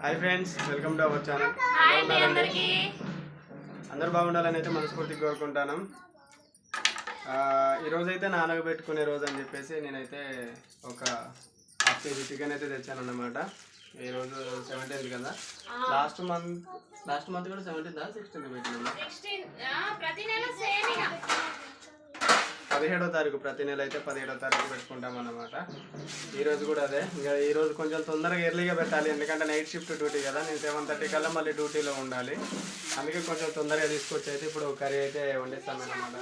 Hi friends welcome to our channel. Hi అండి అందరికి. అందరూ బాగుండాలని అయితే మనస్ఫూర్తిగా కోరుకుంటాను. ఆ, ఈ రోజు అయితే నానగ పెట్టుకునే రోజు అని చెప్పేసి నేనైతే ఒక హాఫ్ కేజీ చికెన్ అయితే తెచ్చాను అన్నమాట ఈ రోజు సెవెంటీన్త్ కదా లాస్ట్ మంత్ లాస్ట్ మంత్ కూడా సెవెంటీన్త్ సిక్స్టీన్త్ పెట్టినాము సిక్స్టీన్ ప్రతి నెల సేమ్ ఇక పదిహేడో తారీఖు ప్రతి నెల అయితే పదిహేడో తారీఖు పెట్టుకుంటాం అనమాట ఈరోజు కూడా అదే. ఇంకా ఈ రోజు కొంచెం తొందరగా ఎర్లీగా పెట్టాలి ఎందుకంటే నైట్ షిఫ్ట్ డ్యూటీ కదా. నేను సెవెన్ థర్టీ కల్లా మళ్ళీ డ్యూటీలో ఉండాలి. అందుకే కొంచెం తొందరగా తీసుకొచ్చి అయితే ఇప్పుడు కర్రీ అయితే వండిస్తాను అనమాట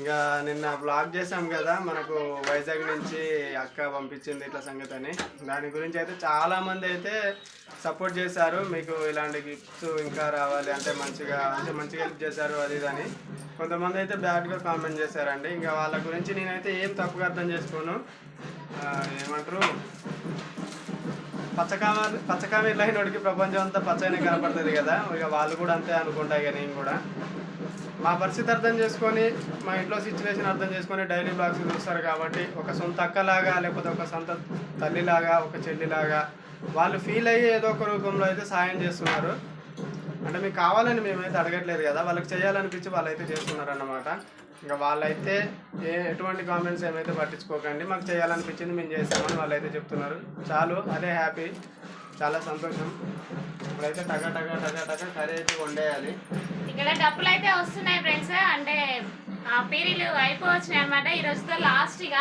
ఇంకా నిన్న బ్లాగ్ చేసాం కదా మనకు వైజాగ్ నుంచి అక్క పంపించింది ఇట్లా సంగతి అని. దాని గురించి అయితే చాలా మంది అయితే సపోర్ట్ చేశారు. మీకు ఇలాంటి గిఫ్ట్స్ ఇంకా రావాలి అంటే మంచిగా అంటే మంచిగా హెల్ప్ చేశారు అది ఇది అని. కొంతమంది అయితే బ్యాడ్గా కామెంట్ చేశారండి. ఇంకా వాళ్ళ గురించి నేనైతే ఏం తప్పుగా అర్థం చేసుకోను. ఏమంటారు? ఏమంటారు పచ్చకామి పచ్చకామ లైనోడికి ప్రపంచం అంతా పచ్చని కనపడుతుంది కదా. ఇక వాళ్ళు కూడా అంతే అనుకుంటాయి కానీ నేను కూడా. మా పరిస్థితి అర్థం చేసుకొని మా ఇంట్లో సిచ్యువేషన్ అర్థం చేసుకొని డైలీ బ్లాగ్స్ చూస్తారు కాబట్టి ఒక సొంత అక్కలాగా లేకపోతే ఒక సొంత తల్లిలాగా ఒక చెల్లిలాగా వాళ్ళు ఫీల్ అయ్యి ఏదో ఒక రూపంలో అయితే సాయం చేస్తున్నారు. అంటే మీకు కావాలని మేమైతే అడగట్లేదు కదా. వాళ్ళకి చేయాలనిపించి వాళ్ళైతే చేస్తున్నారు అన్నమాట ఇంకా వాళ్ళైతే ఏ ఎటువంటి కామెంట్స్ ఏమైతే పట్టించుకోకండి. మాకు చేయాలనిపించింది మేము చేస్తామని వాళ్ళైతే చెప్తున్నారు. చాలు అదే హ్యాపీ చాలా సంతోషం. ఇప్పుడైతే టగా టగా టగా టగా కర్రీ అయితే వండేయాలి. ఇక్కడ డబ్బులు అయితే వస్తున్నాయి ఫ్రెండ్స్ అంటే ఆ పీరీలు అయిపోవచ్చినాయి అనమాట ఈ రోజుతో లాస్ట్ ఇక.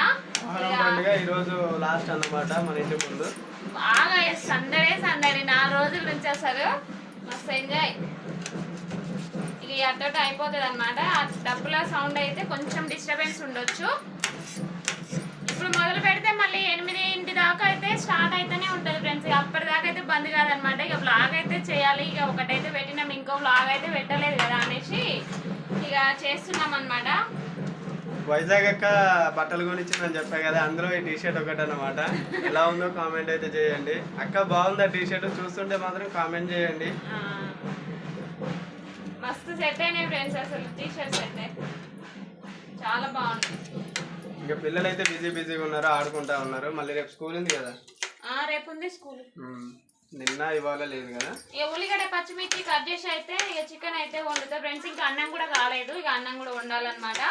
పండుగ ఈరోజు లాస్ట్ అన్నమాట మన ఇంటి ముందు. బాగా సందడే సందడి. నాలుగు రోజుల నుంచి అసలు. మస్తు ఎంజాయ్ ఈ అట్టోట అయిపోతుంది అనమాట ఆ డబ్బుల సౌండ్ అయితే కొంచెం డిస్టర్బెన్స్ ఉండొచ్చు. ఇప్పుడు మొదలు పెడితే మళ్ళీ ఎనిమిదింటి దాకా అయితే స్టార్ట్ అయితేనే ఉంటుంది ఫ్రెండ్స్ ఇక అప్పటిదాకా అయితే బంద్ కాదనమాట ఇక బ్లాగ్ అయితే చేయాలి. ఇక ఒకటైతే పెట్టినాం ఇంకో బ్లాగ్ అయితే పెట్టలేదు కదా అనేసి ఇక చేస్తున్నాం అనమాట వైజాగ్ అక్క బట్టలు కొనిచ్చిందని చెప్పా కదా అందులో ఈ టీ షర్ట్ ఒకటి అన్నమాట ఎలా ఉందో కామెంట్ అయితే చేయండి. అక్క బాగుందా టీ షర్ట్ చూస్తుంటే మాత్రం కామెంట్ చేయండి. మస్తు సెట్ అయినాయి ఫ్రెండ్స్ అసలు టీ షర్ట్స్ అయితే చాలా బాగుంది. ఇంకా పిల్లలు అయితే బిజీ బిజీగా ఉన్నారు ఆడుకుంటా ఉన్నారు. మళ్ళీ రేపు స్కూల్ ఉంది కదా? ఆ, రేపు ఉంది స్కూల్. నిన్న ఇవాళ లేదు కదా? ఇక ఉల్లిగడ్డ పచ్చిమిర్చి కట్ చేసి అయితే ఇక చికెన్ అయితే వండుతా. ఫ్రెండ్స్ ఇంకా అన్నం కూడా కాలేదు. ఇక అన్నం కూడా వండాలన్నమాట.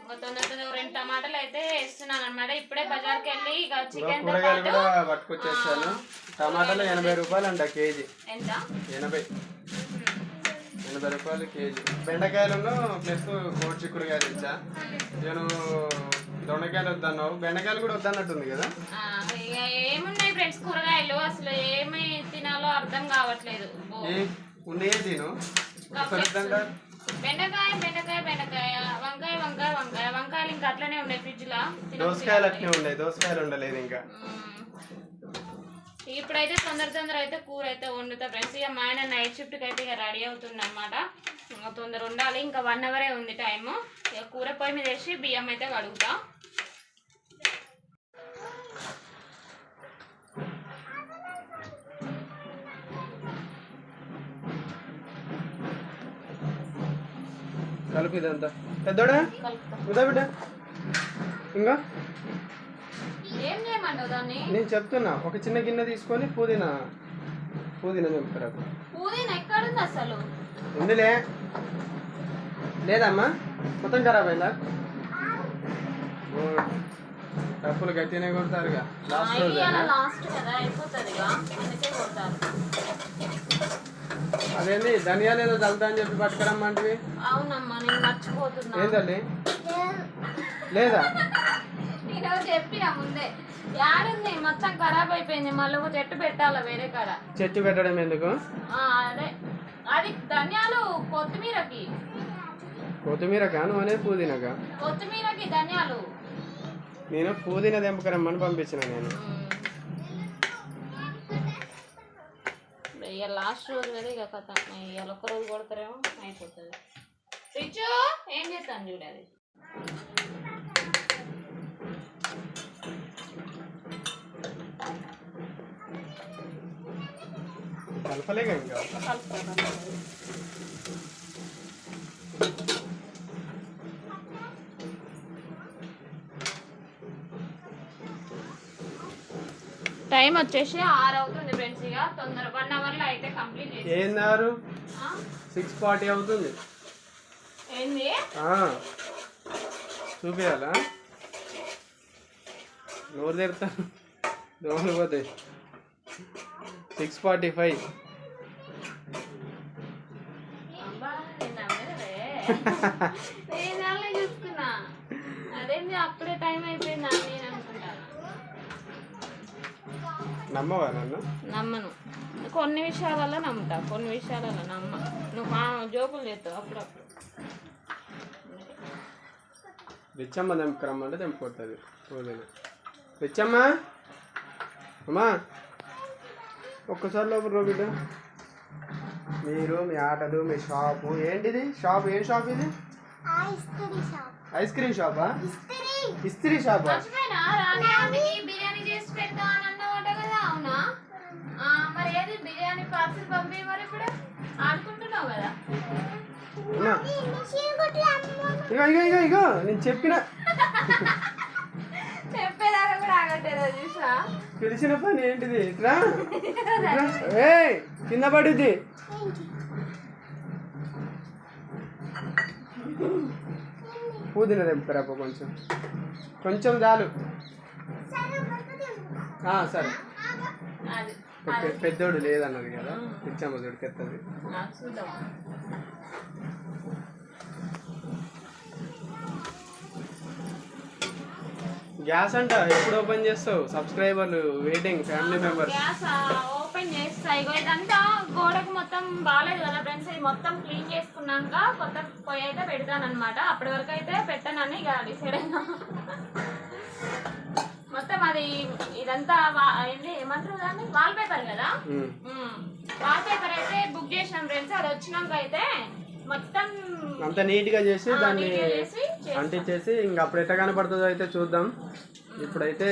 ఇంకా తొందర తొందర రెండు టమాటాలు అయితే వేస్తున్నాను అనమాట ఇప్పుడే బజార్కి వెళ్ళి ఇక చికెన్తో కూరగాయలు పాటు కూడా పట్టుకొచ్చేస్తాను టమాటాలు ఎనభై రూపాయలు అంట కేజీ. ఎంత? ఎనభై. ఎనభై రూపాయలు కేజీ. బెండకాయలను ప్లస్ కోడి చిక్కుడుకాయలు ఇచ్చా నేను దొండకాయలు వద్దన్నావు. బెండకాయలు కూడా వద్దన్నట్టుంది కదా? ఏమున్నాయి ఫ్రెండ్స్? కూరగాయలు. అసలు ఏమి తినాలో అర్థం కావట్లేదు. ఉన్నాయే తిను. బెండకాయ బెండకాయ బెండకాయ. వంకాయ వంకాయ వంకాయ. వంకాయలు ఇంకా అట్లనే ఉన్నాయి ఫ్రిడ్జ్లో దోసకాయలు అట్నే ఉండే. దోసకాయలు ఉండలేదు ఇంకా. ఇప్పుడైతే తొందర తొందర అయితే కూర అయితే వండుతా ఫ్రెండ్స్ ఇక మా ఆయన నైట్ షిఫ్ట్కి అయితే ఇక రెడీ అవుతుంది అనమాట ఇంకా తొందర ఉండాలి. ఇంకా వన్ అవరే ఉంది టైము ఇక కూర పొయ్యి మీద వేసి బియ్యం అయితే కడుగుతా. కలుపు ఇదంతా. పెద్దోడా బిడ్డ? ఇంకా నేను చెప్తున్నా ఒక చిన్న గిన్నె తీసుకొని పుదీనా పుదీనా చెప్తారా పుదీనా ఎక్కడుంది అసలు? ఉందిలే. లేదమ్మా మొత్తం ఖరాబ్ అయిందా. డబ్బులు గట్టినే కొడతారుగా. లాస్ట్ కదా కొడతారు. అదేంటి ధనియాలు ఏదో చల్లుతా అని చెప్పి పట్టుకురమ్మంటివి? అవునమ్మా నేను మర్చిపోతున్నా. ఏం తల్లి లేదా? నేను చెప్పిన ముందే. యాడుంది? మొత్తం ఖరాబ్ అయిపోయింది. మళ్ళీ ఒక చెట్టు పెట్టాలా వేరే కాడ? చెట్టు పెట్టడం ఎందుకు? ఆ, అదే. అది ధనియాలు కొత్తిమీరకి. కొత్తిమీర కాను అనే పుదీనాగా కొత్తిమీరకి ధనియాలు. నేను పుదీనా తెంపకరమ్మని పంపించిన నేను. ఇక లాస్ట్ రోజు కదా ఇక కథ. ఇవాళ ఒక్క రోజు కొడతారేమో? అయిపోతుంది. రిచు ఏం చేస్తాను చూడు కలపలేగా ఇంకా? టైం వచ్చేసి ఆరు అవుతుంది ఫ్రెండ్స్ ఇక. తొందర వన్ అవర్లో అయితే కంప్లీట్ చేసి ఏందారు సిక్స్ ఫార్టీ అవుతుంది. ఏంది? ఆ. చూపియాలా? నోరు తెరుతాను దోమలు పోతాయి సిక్స్ ఫార్టీ ఫైవ్. నేను వాళ్ళని చూసుకున్నా అదేంటి అప్పుడే టైం అయిపోయింది అని నేను అనుకుంటాను నమ్మవా నన్ను? నమ్మను. కొన్ని విషయాలలో నమ్ముతా కొన్ని విషయాలలో నమ్మ. నువ్వు జోకులు చేస్తావు అప్పుడప్పుడు. రిచ్చమ్మ తెంపుకురమ్మంటే తెంపుకొస్తుంది రోజున. రిచ్చమ్మ అమ్మా. ఒక్కసారి లోపల రో బిడ్డ. మీరు మీ ఆటలు మీ షాపు. ఏంటిది? షాప్? ఏం షాప్ ఇది? ఐస్ క్రీమ్ షాపా? ఇస్త్రీ. షాపా? మర్చిపోయినా? రాని ఆంటీకి బిర్యానీ చేసి పెడతా అని అన్నమాట కదా అవునా? ఆ, మరి ఏది? బిర్యానీ పార్సల్ పంపి మరి ఇప్పుడు? ఆడుకుంటున్నావు కదా? అమ్మా ఇగో ఇగో ఇగో ఇగో నేను చెప్పిన. చెప్పేదాకా కూడా ఆగట్లేదా చూసా? పిలిచిన పని ఏంటిది? ఇట్లా ఏ కింద పడుద్ది. పుదీనా తెంపుకరాప కొంచెం? కొంచెం చాలు. సరే. పెద్దోడు లేదన్నది కదా. పిచ్చమ్మ దొరికెత్తది. ఆ, గ్యాస్ అంట ఎప్పుడు ఓపెన్ చేస్తావు? సబ్స్క్రైబర్లు వెయిటింగ్ ఫ్యామిలీ మెంబర్స్ ఓపెన్ చేస్తా. ఇగో ఇదంతా గోడకు మొత్తం బాగాలేదు కదా ఫ్రెండ్స్ ఇది మొత్తం క్లీన్ చేసుకున్నాక కొత్త పొయ్యి అయితే పెడతాను అనమాట అప్పటి వరకు అయితే పెట్టనని ఇక డిసైడ్ అయినా. మొత్తం అది ఇదంతా ఏంటి ఏమంటారు దాన్ని? వాల్ పేపర్ కదా వాల్ పేపర్ అయితే బుక్ చేసినాం ఫ్రెండ్స్ అది వచ్చినాక అయితే మొత్తం అంత నీట్గా చేసి దాన్ని. అంటించేసి ఇంకా అప్పుడు ఎట్లా కనపడుతుందో అయితే చూద్దాం. ఇప్పుడైతే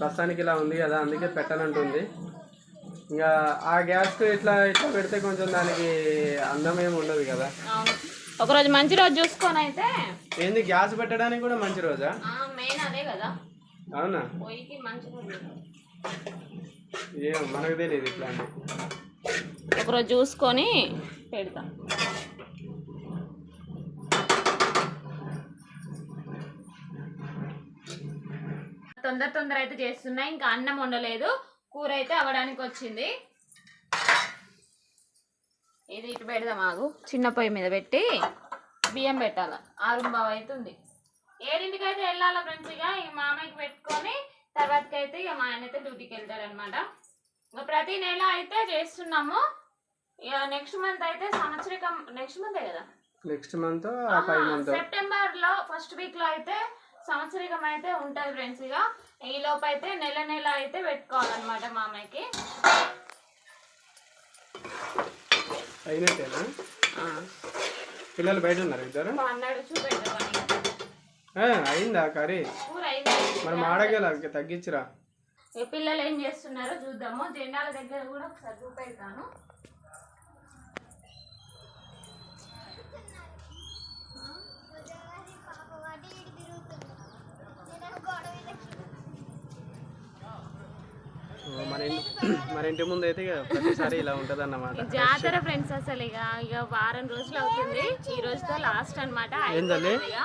ప్రస్తుతానికి ఇలా ఉంది కదా అందుకే పెట్టనంటుంది ఇంకా ఆ గ్యాస్ ఇట్లా ఇట్లా పెడితే కొంచెం దానికి అందం ఏమి ఉండదు కదా. అవును. ఒకరోజు మంచి రోజు చూసుకొని అయితే ఏంది గ్యాస్ పెట్టడానికి కూడా మంచి రోజా? మెయిన్ అదే కదా. అవునా? పొయ్యికి మంచి రోజు ఏం మనకు తెలియదు ఇట్లాంటి ఒకరోజు చూసుకొని పెడతాం. తొందర తొందర అయితే చేస్తున్నా ఇంకా అన్నం వండలేదు. కూర అయితే అవ్వడానికి వచ్చింది ఇది ఇటు పెడదాం ఆగు. చిన్న పొయ్యి మీద పెట్టి బియ్యం పెట్టాలి. ఆరుంబావు అవుతుంది ఏడింటికి అయితే వెళ్ళాలి ఫ్రెండ్స్ ఇక ఇక మామయ్యకి పెట్టుకొని తర్వాతకి అయితే ఇక మా ఆయన అయితే డ్యూటీకి వెళ్తారనమాట ఇంకా ప్రతి నెల అయితే చేస్తున్నాము. ఇక నెక్స్ట్ మంత్ అయితే సంవత్సరికం నెక్స్ట్ మంతే కదా? నెక్స్ట్ మంత్ సెప్టెంబర్లో ఫస్ట్ వీక్లో అయితే సంవత్సరికం అయితే ఉంటది ఫ్రెండ్స్ ఇక ఈ లోపు అయితే నెల నెల అయితే పెట్టుకోవాలన్నమాట మామయ్యకి. అయినట్టేనా? పిల్లలు బయట ఉన్నారు ఇద్దరు? అన్నాడు అయిందా కర్రీ? కూర మరి మాడగల తగ్గించురా. ఈ పిల్లలు ఏం చేస్తున్నారో చూద్దాము. జెండాల దగ్గర కూడా ఒకసారి చూపెడతాను. మన ఇంటి మన ఇంటి ముందు అయితే ఇక ప్రతిసారి ఇలా ఉంటుంది అన్నమాట జాతర ఫ్రెండ్స్ అసలు ఇక ఇక వారం రోజులు అవుతుంది. ఈ రోజుతో లాస్ట్ అనమాట ఏం తల్లి? ఇక.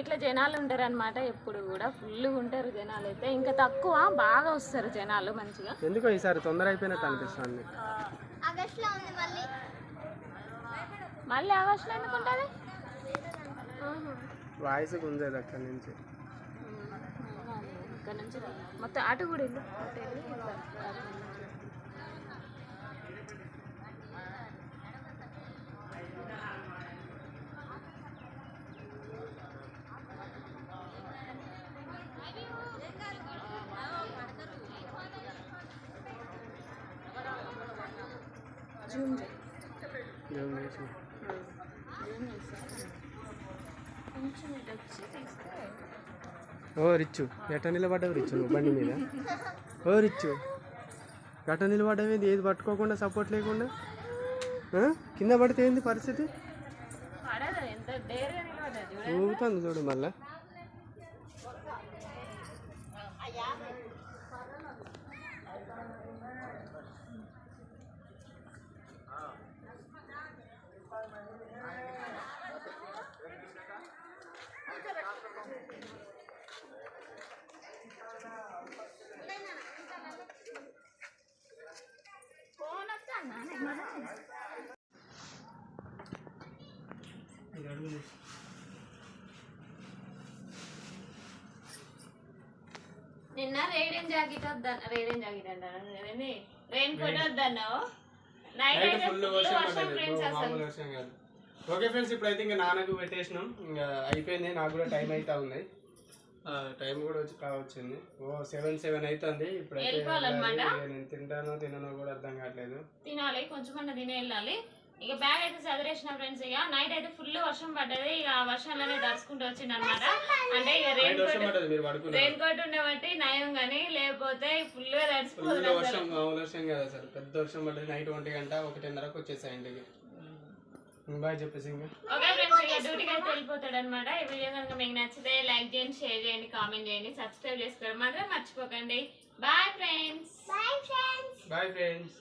ఇట్లా జనాలు ఉంటారు అనమాట ఎప్పుడు కూడా ఫుల్గా ఉంటారు జనాలు అయితే. ఇంకా తక్కువ బాగా వస్తారు జనాలు మంచిగా. ఎందుకో ఈసారి తొందర అయిపోయినట్టు అనిపిస్తుంది మళ్ళీ. ఆగస్టులో ఎందుకు ఉంటుంది? వాయిస్ గుంజేది అక్కడి నుంచి ఇక్కడ నుంచి. మొత్తం అటు కూడా ఇల్లు. జూమ్. జూమ్ చేసి. జూమ్ చేసి. కొంచెం ఇటు వచ్చి తీస్తే ఓ రిచ్చు ఎట్ట నిలబడ్డావు రిచ్చు నువ్వు బండి మీద? ఓ రిచ్చు గట్ట నిలబడ్డావు ఏది? పట్టుకోకుండా సపోర్ట్ లేకుండా? కింద పడితే ఏంది పరిస్థితి? ఊగుతుంది చూడు మళ్ళా. నిన్న రేడియం జాకెట్ వద్దాను రేడియం జాకెట్ అంటాను? రెయిన్ కోట్ వద్దన్నావు? నైట్ నైట్ అయితే ఫుల్ వర్షం ఫ్రెండ్స్ అసలు. ఓకే ఫ్రెండ్స్ ఇప్పుడైతే ఇంకా నాన్నకు పెట్టేసినాం. ఇంకా అయిపోయింది నాకు కూడా టైం అయితే ఉంది. టైం కూడా వచ్చి కావచ్చింది. ఓ సెవెన్ సెవెన్ అవుతుంది. ఇక నేను తింటానో తిననో కూడా అర్థం కావట్లేదు. తినాలి కొంచెం అన్న తినే వెళ్ళాలి. ఇక బ్యాగ్ అయితే చదివేసిన ఫ్రెండ్స్ ఇక. నైట్ అయితే ఫుల్ వర్షం పడ్డది. ఇక ఆ వర్షంలోనే దడుచుకుంటూ వచ్చింది అనమాట అంటే ఇక రెయిన్ కోట్ రెయిన్ కోట్ ఉండబట్టి నయం కానీ లేకపోతే ఫుల్గా తడిసిపోతుంది వర్షం మామూలు వర్షం కాదు అసలు. పెద్ద వర్షం పడ్డది. నైట్ ఒంటి గంట ఒకటిన్నరకు వచ్చేసాయి ఇంటికి బాయ్ చెప్పేసి ఓకే ఫ్రెండ్స్ ఇక డ్యూటీకి అయితే వెళ్ళిపోతాడు అనమాట ఈ వీడియో కనుక మీకు నచ్చితే లైక్ చేయండి షేర్ చేయండి కామెంట్ చేయండి సబ్స్క్రైబ్ చేసుకోవడం మాత్రం మర్చిపోకండి. Bye friends bye friends bye friends